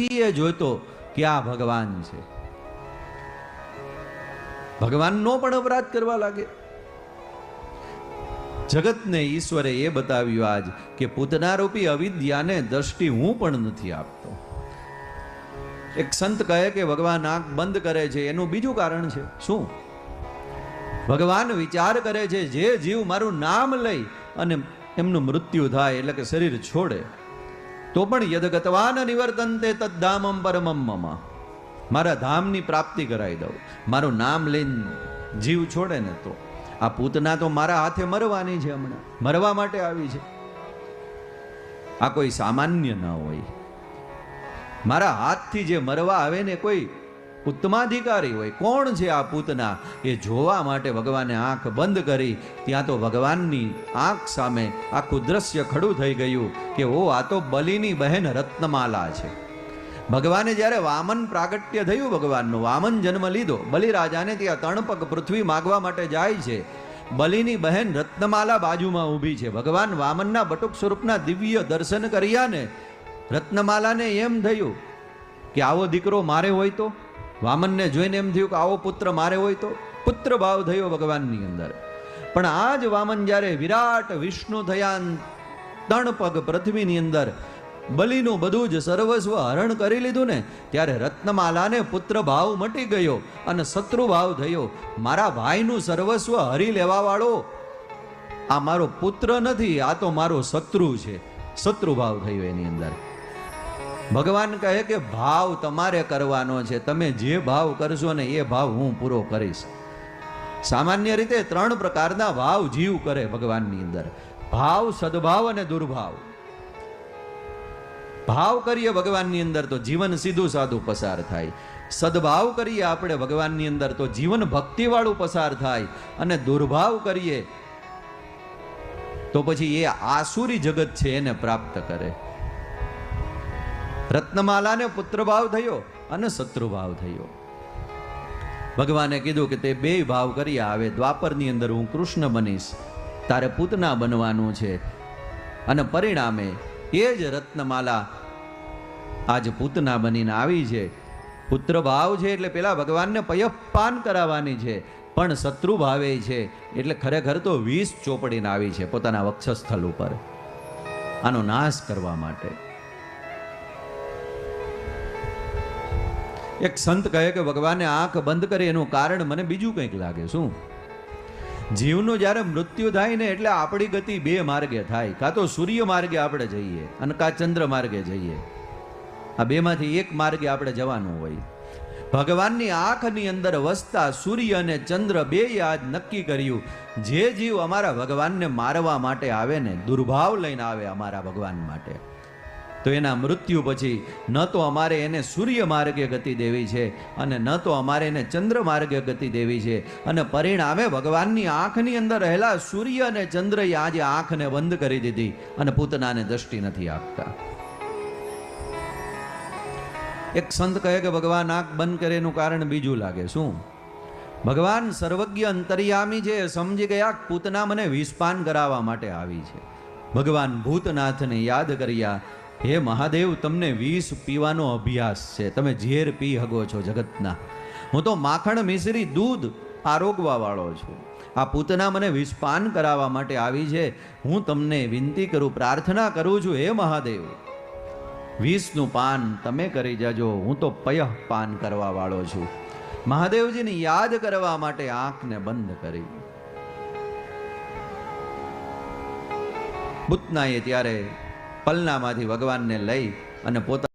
એ જોઈતો કે આ ભગવાન છે. ભગવાનનો પણ અપરાધ કરવા લાગે. જગતને ઈશ્વરે એ બતાવ્યું આજ કે પૂતનારૂપી અવિદ્યાને દ્રષ્ટિ હું પણ નથી આપતો. એક સંત કહે કે ભગવાન આંખ બંધ કરે છે, એનું બીજું કારણ છે, શું? ભગવાન વિચાર કરે છે, જે જીવ મારું નામ લઈ અને એમનું મૃત્યુ થાય એટલે કે શરીર છોડે. તો પણ યદગતવાન નિવર્તનતે તદ્ધામમ પરમમ મમ. મારા ધામની પ્રાપ્તિ કરાવી દઉં. મારું નામ લઈને જીવ છોડે ને તો. આ પૂતના તો મારા હાથે મરવાની છે હમણાં. મરવા માટે આવી છે. આ કોઈ સામાન્ય ન હોય. મારા હાથથી જે મરવા આવે ને કોઈ ઉત્તમાધિકારી હોય. કોણ છે આ પૂતના? એ જોવા માટે ભગવાને આંખ બંધ કરી, ત્યાં તો ભગવાનની આંખ સામે આખું દ્રશ્ય ખડું થઈ ગયું કે, ઓ, આ તો બલિની બહેન રત્નમાલા છે. ભગવાને જ્યારે વામન પ્રાગટ્ય થયું, ભગવાનનું વામન જન્મ લીધો. બલિરાજાને ત્યાં તણપક પૃથ્વી માગવા માટે જાય છે. બલિની બહેન રત્નમાલા બાજુમાં ઊભી છે. ભગવાન વામનના બટુક સ્વરૂપના દિવ્ય દર્શન કર્યા ને રત્નમાલાને એમ થયું કે, આવો દીકરો મારે હોય તો? વામનને જોઈને એમ થયું કે આવો પુત્ર મારે હોય તો પુત્ર ભાવ થયો ભગવાનની અંદર. પણ આ જ વામન જ્યારે વિરાટ વિષ્ણુ થયા ત્રણ પગ પૃથ્વીની અંદર બલિનું બધું જ સર્વસ્વ હરણ કરી લીધું ને, ત્યારે રત્નમાલાને પુત્ર ભાવ મટી ગયો અને શત્રુ ભાવ થયો. મારા ભાઈનું સર્વસ્વ હરી લેવા વાળો, આ મારો પુત્ર નથી, આ તો મારો શત્રુ છે. શત્રુ ભાવ થયો એની અંદર. ભગવાન કહે કે ભાવ તમારે કરવાનો છે. તમે જે ભાવ કરશો ને એ ભાવ હું પૂરો કરીશ. સામાન્ય રીતે ત્રણ પ્રકારના ભાવ જીવ કરે ભગવાનની અંદર. ભાવ, સદભાવ અને દુર્ભાવ. ભાવ કરીએ ભગવાનની અંદર તો જીવન સીધું સાધું પસાર થાય. સદભાવ કરીએ આપણે ભગવાનની અંદર તો જીવન ભક્તિવાળું પસાર થાય. અને દુર્ભાવ કરીએ તો પછી એ આસુરી જગત છે એને પ્રાપ્ત કરે. રત્નમાલાને પુત્રભાવ થયો અને શત્રુભાવ થયો. ભગવાને કીધું કે તે બે ભાવ કરી આવે, દ્વાપરની અંદર હું કૃષ્ણ બનીશ, તારે પૂતના બનવાનું છે. અને પરિણામે એ જ રત્નમાલા આજ પૂતના બનીને આવી છે. પુત્ર ભાવ છે એટલે પેલા ભગવાનને પયપાન કરાવવાની છે, પણ શત્રુ ભાવે છે એટલે ખરેખર તો વીસ ચોપડીને આવી છે પોતાના વક્ષસ્થળ ઉપર. આનો નાશ કરવા માટે. એક સંત કહે કે ભગવાને આંખ બંધ કરી એનું કારણ મને બીજું કંઈક લાગે, શું? જીવનું જ્યારે મૃત્યુ થાય ને એટલે આપણી ગતિ બે માર્ગે થાય. કાં તો સૂર્ય માર્ગે આપણે જઈએ અને કાં ચંદ્ર માર્ગે જઈએ. આ બેમાંથી એક માર્ગે આપણે જવાનું હોય. ભગવાનની આંખની અંદર વસતા સૂર્ય અને ચંદ્ર બે આજ નક્કી કર્યું. જે જીવ અમારા ભગવાનને મારવા માટે આવે ને, દુર્ભાવ લઈને આવે અમારા ભગવાન માટે. તો એના મૃત્યુ પછી ન તો અમારે એને સૂર્ય માર્ગે ગતિ દેવી છે અને ન તો અમારે એને ચંદ્ર માર્ગે ગતિ દેવી છે. અને પરિણામે ભગવાનની આંખની અંદર રહેલા સૂર્ય અને ચંદ્રએ આજે આંખને બંધ કરી દીધી અને પૂતનાને દ્રષ્ટિ નથી આપતા. એક સંત કહે કે, ભગવાન, આંખ બંધ કરે એનું કારણ બીજું લાગે. શું? ભગવાન, સર્વજ્ઞ અંતર્યામી છે, સમજી ગયા પૂતના મને વિસ્પાન કરાવવા માટે આવી છે. ભગવાન ભૂતનાથને યાદ કર્યા હે મહાદેવ, તમને વિષ પીવાનો અભ્યાસ છે. તમે ઝેર પી હગો છો જગતના. હું તો માખણ મિશ્રી દૂધ આરોગવા વાળો છું. આ પૂતના મને વિષપાન કરાવવા માટે આવી છે. હું તમને વિનંતી કરું, પ્રાર્થના કરું છું, હે મહાદેવ. વિષનું પાન તમે કરી જજો. હું તો પયઃ પાન કરવા વાળો છું. મહાદેવજીને યાદ કરવા માટે આંખને બંધ કરી. પૂતનાએ ત્યારે પલનામાંથી ભગવાનને લઈ અને પોતા